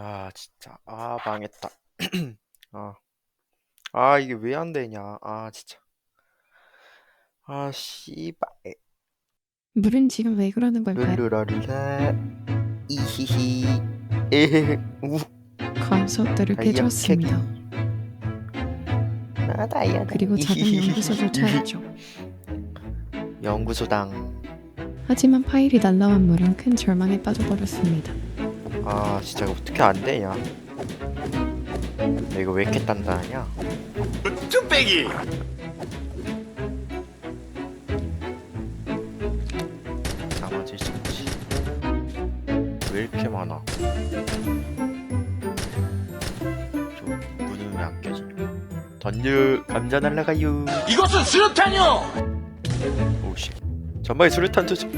아 진짜. 아 망했다. 아, 아 이게 왜 안 되냐. 아 진짜. 아 씨발. 물은 지금 왜 그러는 걸까요? 룰루라룰라 이히히. 에헤헤 우. 건석들을 다이아 깨주었습니다. 아, 다이아 그리고 작은 연구소를 찾았죠. 연구소당. 하지만 파일이 날라온 물은 큰 절망에 빠져버렸습니다. 아 진짜 이거 어떻게 안 되냐 야, 이거 왜 이렇게 단단하냐? 뚝배기! 나머지 있었지. 왜 이렇게 많아? 좀 문은 왜 안 깨지냐 던질 감자 날라가요. 이것은 수류탄이요! 오씨. 전방에 수류탄 조심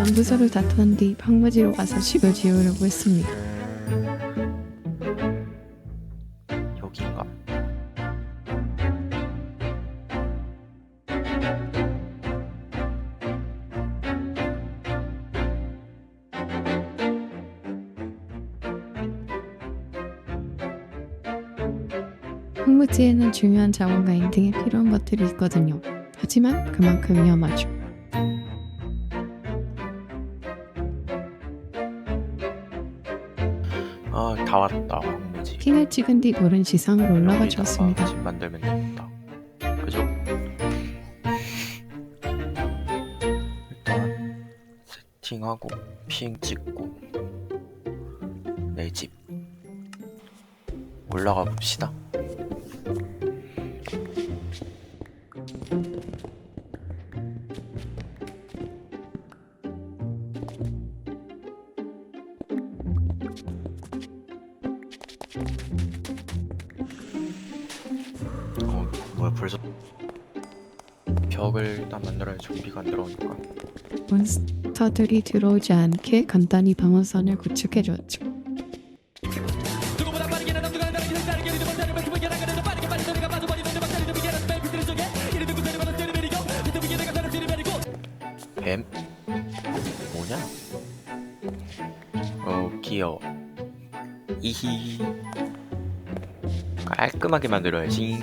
연구소를 다툰 뒤 황무지로 와서 집을 지으려고 했습니다. 여긴가 황무지에는 중요한 자원과 인등에 필요한 것들이 있거든요. 하지만 그만큼 위험하죠. 다 왔다 황무지 핑을 찍은 뒤 물은 지상으로 올라가 여기다가 주었습니다. 집 만들면 되겠다 그죠? 일단 세팅하고 핑 찍고 내 집 올라가 봅시다 벽을 일단 만들어야 좀비가 안 들어오니까 몬스터들이 들어오지 않게 간단히 방어선을 구축해 주었죠. 뱀? 뭐냐? 어 귀여워 이히 깔끔하게 만들어야지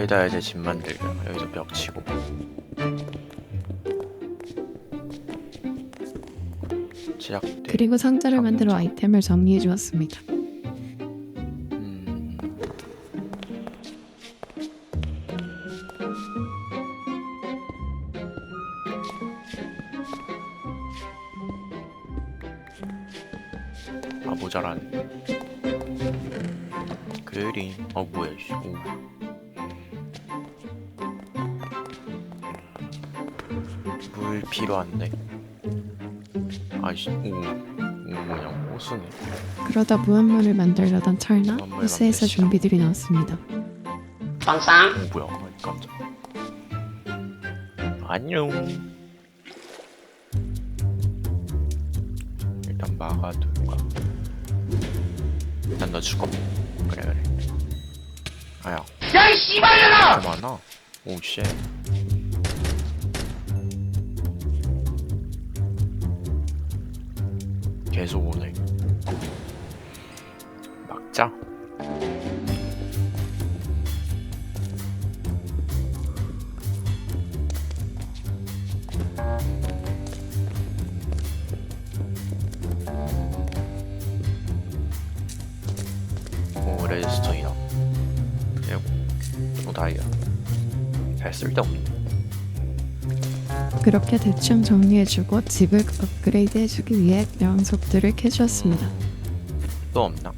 여기다 이제 집 만들려 여기서 벽 치고 제작대 그리고 상자를 만들어 아이템을 정리해 주었습니다. 음. 아 모자라네 그림 어 뭐야 씨. 오. 물 필요한데? 아이씨 오, 오 뭐냐 호수네 그러다 무한물을 만들려던 찰나 무한물 만드시죠. 좀비들이 나왔습니다. 어 뭐야 어, 깜짝. 안녕. 일단 막아둘까 일단 너 죽어. 그래 그래. 아야. 야이 씨발년아! 많아? 오쉣 계속 오네. 막자. 오 레드스톤이다. 그리고 또 다이아. 잘 쓸데없네 그렇게 대충 정리해주고 집을 업그레이드해주기 위해 연속들을 캐주었습니다. 또 없나?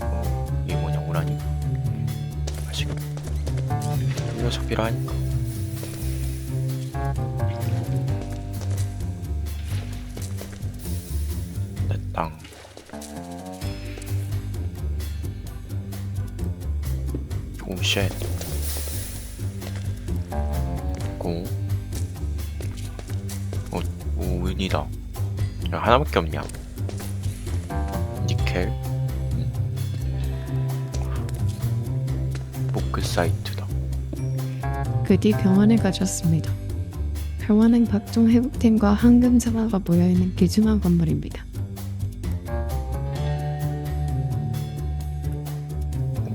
어, 이게 뭐냐 오라니? 아시고 이 녀석 필요하니까 내 땅. 오쉣. 고 은이다 야, 하나밖에 없냐 니켈 음. 보크 사이트다 그 뒤 병원을 가졌습니다. 병원은 각종 회복팀과 황금사마가 모여있는 귀중한 건물입니다.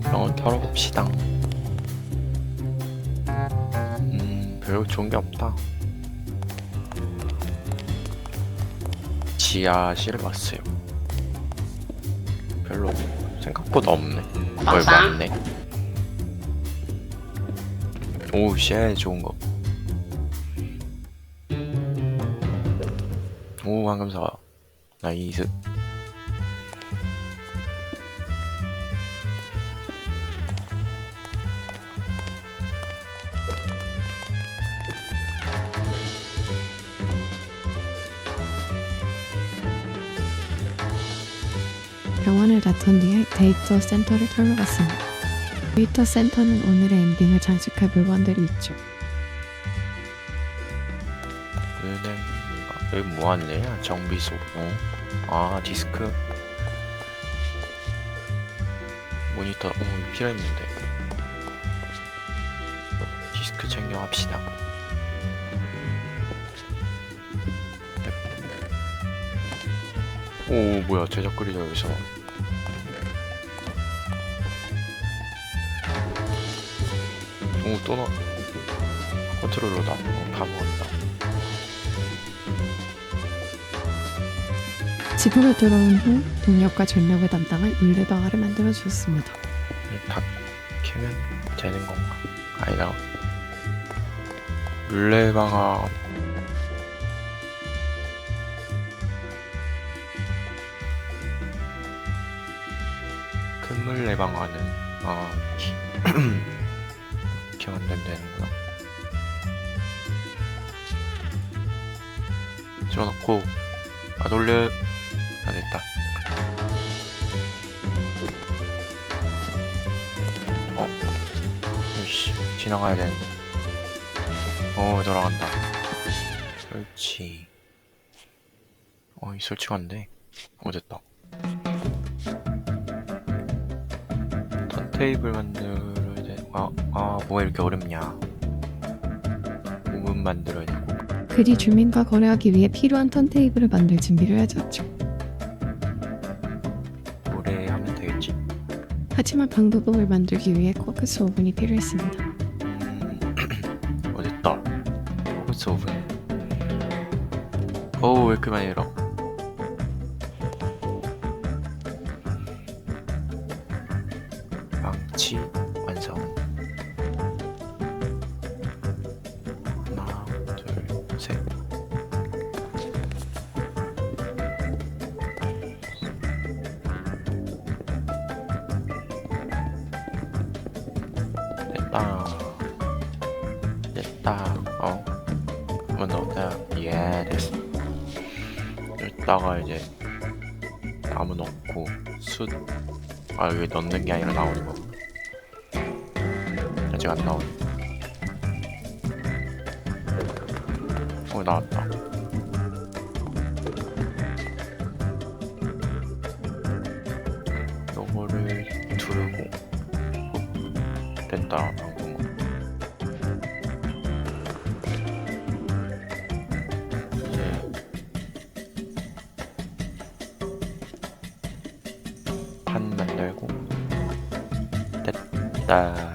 병원 털어봅시다. 음, 별로 좋은 게 없다. 지하실 봤어요. 별로 생각보다 없네. 얼마 없네. 오우 쉣 좋은 거. 오 황금사 나이스. 뒤에 데이터 센터를 털러 갔습니다. 데이터 센터는 오늘의 엔딩을 장식할 물건들이 있죠. 은행 아, 여기 뭐 하냐 정비소 어? 아 디스크 모니터 어 필요했는데 디스크 챙겨갑시다 오 뭐야 제작 그리자 여기서 오또 나 컨트롤러다 어, 다 먹었다 집으로 돌아온 후 동력과 전력을 담당할 물레방아를 만들어 주었습니다. 다 캐면 되는 건가? 아니다. 물레방아 큰 물레방아는 아 이렇게 만들면 되는구나. 집어넣고 아 돌려 아 됐다. 어? 으이씨, 지나가야 되는데. 어, 돌아간다. 설치. 어, 이 설치가 안 돼. 어, 됐다. 턴테이블 돼. 아, 아, 뭐가 이렇게 어렵냐. 부분 만들어야 되고. 그리 주민과 거래하기 위해 필요한 턴테이블을 만들 준비를 해줬죠. 노래하면 되겠지? 하지만 방도복을 만들기 위해 코크스 오븐이 필요했습니다. 음, 어, 됐다. 포커스 오븐. 어우, 왜 이렇게 많이 들어? 됐다. 됐다. 어. 한번 넣었다. 예, 됐어. 여기다가 이제 나무 넣고 숯. 아, 여기 넣는 게 아니라 나오는 거. 아직 안 나오네. 어, 나왔다. 요거를 두르고 훅. 됐다. 됐다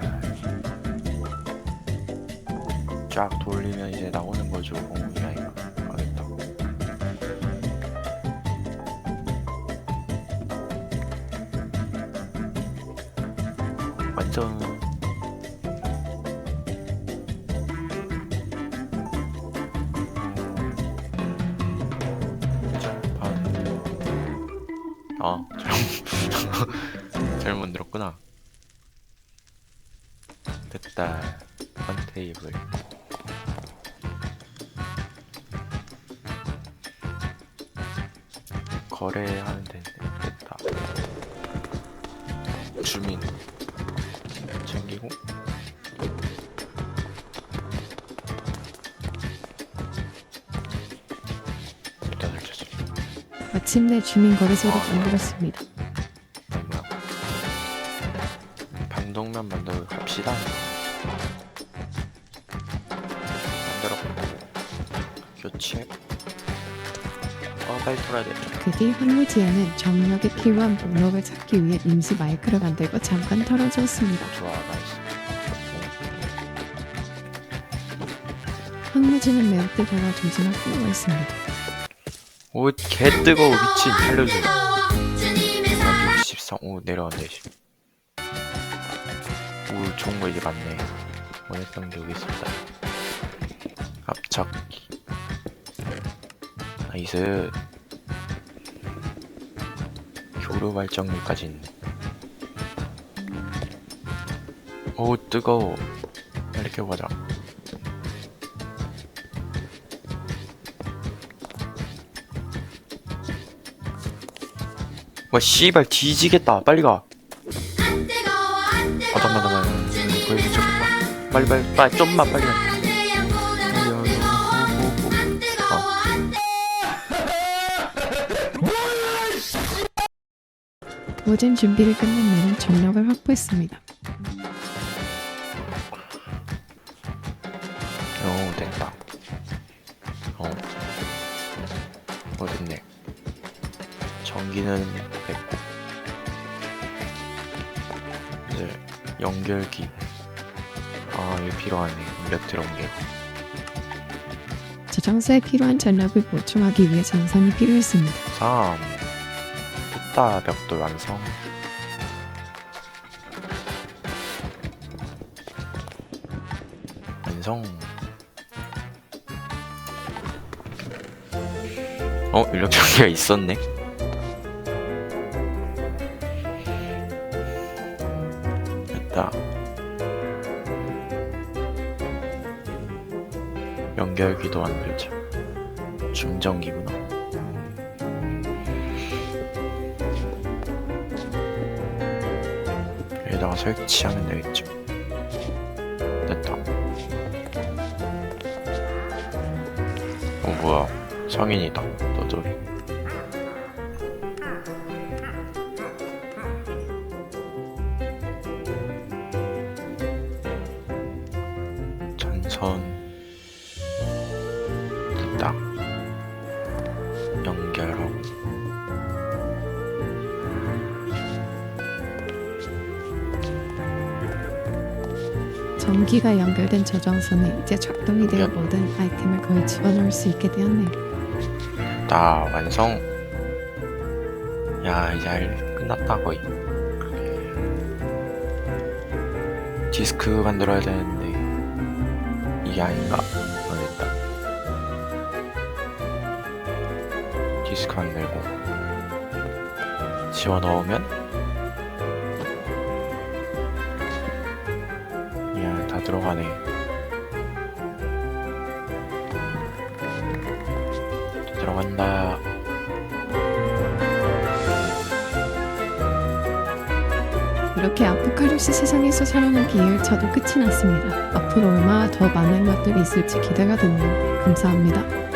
쫙 돌리면 이제 나오는 거죠 어, 야 이거. 알겠다. 완전 테이블. 거래하면 되는데, 됐다. 주민. 챙기고. 일단 설치했어. 마침내 주민 거래소를 만들었습니다. 뭐야? 방독면 만들고 갑시다. 교체 아 빨리 돌아야 돼. 그 뒤 황무지에는 정력에 필요한 목록을 찾기 위해 임시 마이크를 만들고 잠깐 털어주었습니다. 좋아 나이스. 황무지는 매우 뜨거워 조심할 필요가 있습니다. 오개 뜨거워 미친. 살려줘 아 63, 오 내려간다 이제. 오 좋은 거 이제 맞네. 원했던 게 여기 있습니다. 앞착기 나이스 교류 발전기까지 있네. 오 뜨거워. 빨리 깨고 가자. 와 씨발 뒤지겠다. 빨리 가. 아 잠깐만 잠깐만. 거의 빨리 빨리 빨리 좀만 빨리 가 모든 준비를 끝낸 내는 전력을 확보했습니다. 어 됐다. 어. 어 됐네. 전기는 됐고. 이제 연결기. 아 이게 필요하네. 인덕트 연결 저장소에 필요한 전력을 보충하기 위해 전선이 필요했습니다. 3 됐다 벽돌 완성 완성 어? 인력 전기가 있었네 여기다가 설치하면 되겠죠. 됐다. 어 뭐야. 성인이다 전기가 연결된 저장소는 이제 작동이 되어 모든 아이템을 거의 집어넣을 수 있게 되었네요. 다 완성. 야 이제 할 끝났다 거의 디스크 만들어야 되는데 이게 아닌가? 어 됐다. 디스크 만들고 집어 넣으면 들어가네 다 들어간다 이렇게 아포칼립스 세상에서 살아남기 2열차도 끝이 났습니다. 앞으로 얼마나 더 많은 것들이 있을지 기대가 되네요. 감사합니다.